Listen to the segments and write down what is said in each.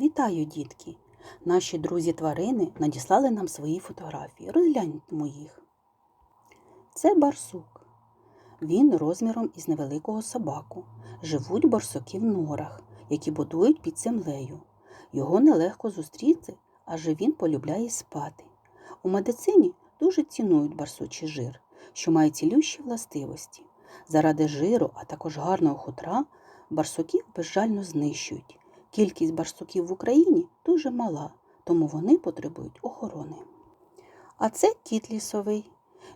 Вітаю, дітки! Наші друзі-тварини надіслали нам свої фотографії. Розгляньмо їх. Це барсук. Він розміром із невеликого собаку. Живуть барсуки в норах, які будують під землею. Його нелегко зустріти, адже він полюбляє спати. У медицині дуже цінують барсучий жир, що має цілющі властивості. Заради жиру, а також гарного хутра, барсуків безжально знищують. Кількість барсуків в Україні дуже мала, тому вони потребують охорони. А це кіт лісовий.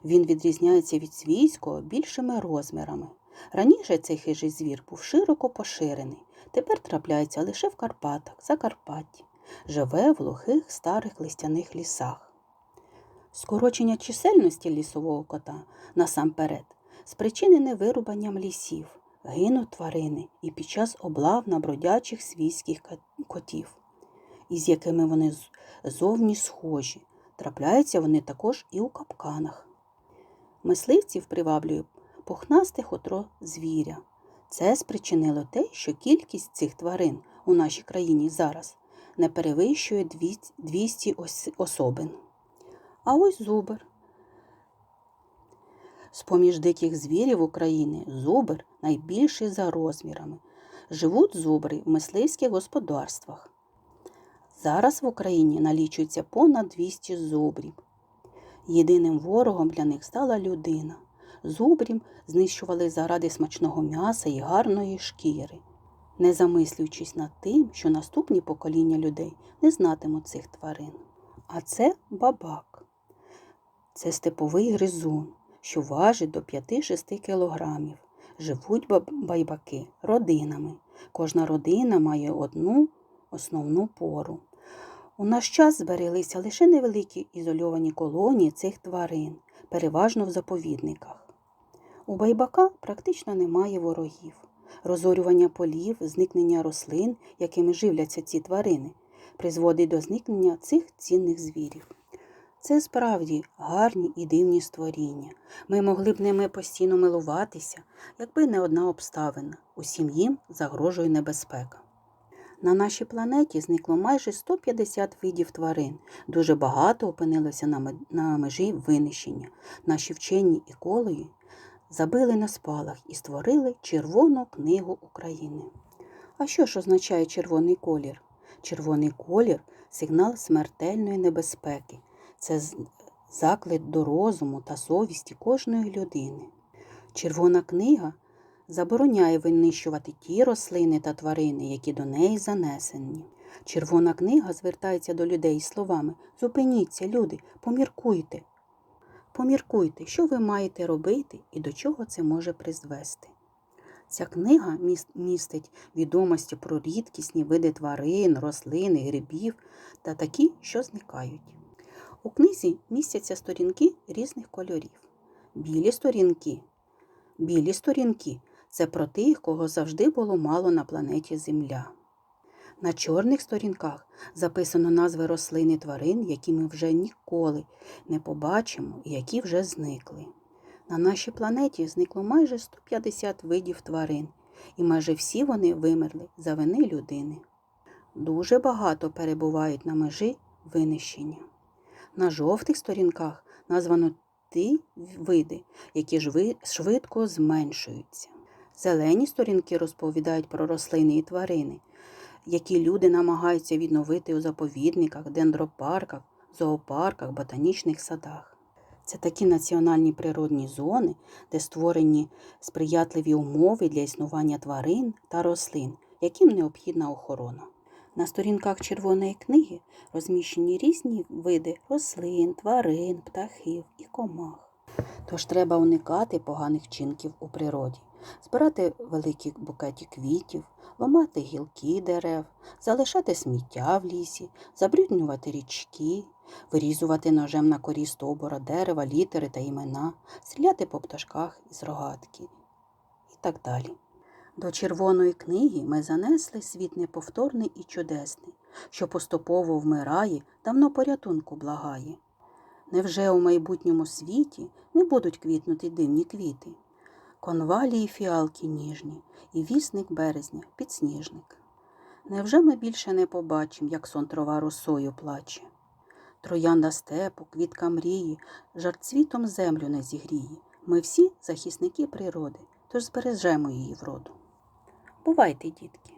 Він відрізняється від свійського більшими розмірами. Раніше цей хижий звір був широко поширений, тепер трапляється лише в Карпатах, Закарпатті. Живе в глухих старих листяних лісах. Скорочення чисельності лісового кота насамперед спричинене вирубанням лісів, гинуть тварини і під час облав на бродячих свійських котів, із якими вони зовні схожі. Трапляються вони також і у капканах. Мисливців приваблює пухнасте хутро звіря. Це спричинило те, що кількість цих тварин у нашій країні зараз не перевищує 200 200 особин. А ось зубр. З-поміж диких звірів України зубр найбільший за розмірами. Живуть зубри в мисливських господарствах. Зараз в Україні налічується понад 200 зубрів. Єдиним ворогом для них стала людина. Зубрів знищували заради смачного м'яса і гарної шкіри, не замислюючись над тим, що наступні покоління людей не знатимуть цих тварин. А це бабак. Це степовий гризун, що важить до 5-6 кілограмів. Живуть байбаки родинами. Кожна родина має одну основну пору. У наш час збереглися лише невеликі ізольовані колонії цих тварин, переважно в заповідниках. У байбака практично немає ворогів. Розорювання полів, зникнення рослин, якими живляться ці тварини, призводить до зникнення цих цінних звірів. Це справді гарні і дивні створіння. Ми могли б ними постійно милуватися, якби не одна обставина усім їм загрожує небезпека. На нашій планеті зникло майже 150 видів тварин. Дуже багато опинилося на межі винищення. Наші вчені екологи забили на спалах і створили Червону книгу України. А що ж означає червоний колір? Червоний колір сигнал смертельної небезпеки. Це заклик до розуму та совісті кожної людини. Червона книга забороняє винищувати ті рослини та тварини, які до неї занесені. Червона книга звертається до людей словами Зупиніться, люди, поміркуйте. Поміркуйте, що ви маєте робити і до чого це може призвести. Ця книга містить відомості про рідкісні види тварин, рослин, грибів та такі, що зникають. У книзі містяться сторінки різних кольорів. Білі сторінки. Білі сторінки це про тих, кого завжди було мало на планеті Земля. На чорних сторінках записано назви рослин і тварин, які ми вже ніколи не побачимо і які вже зникли. На нашій планеті зникло майже 150 видів тварин, і майже всі вони вимерли за вини людини. Дуже багато перебувають на межі винищення. На жовтих сторінках названо ті види, які швидко зменшуються. Зелені сторінки розповідають про рослини і тварини, які люди намагаються відновити у заповідниках, дендропарках, зоопарках, ботанічних садах. Це такі національні природні зони, де створені сприятливі умови для існування тварин та рослин, яким необхідна охорона. На сторінках Червоної книги розміщені різні види рослин, тварин, птахів і комах. Тож треба уникати поганих вчинків у природі, збирати великі букеті квітів, ламати гілки дерев, залишати сміття в лісі, забруднювати річки, вирізувати ножем на корі стовбура дерева, літери та імена, стріляти по пташках із рогатки і так далі. До червоної книги ми занесли світ неповторний і чудесний, що поступово вмирає, давно порятунку благає. Невже у майбутньому світі не будуть квітнути дивні квіти? Конвалії фіалки ніжні і вісник березня підсніжник. Невже ми більше не побачимо, як сон трава росою плаче? Троянда степу, квітка мрії, жар цвітом землю не зігріє. Ми всі захисники природи, тож збережемо її вроду. Бувайте, дітки!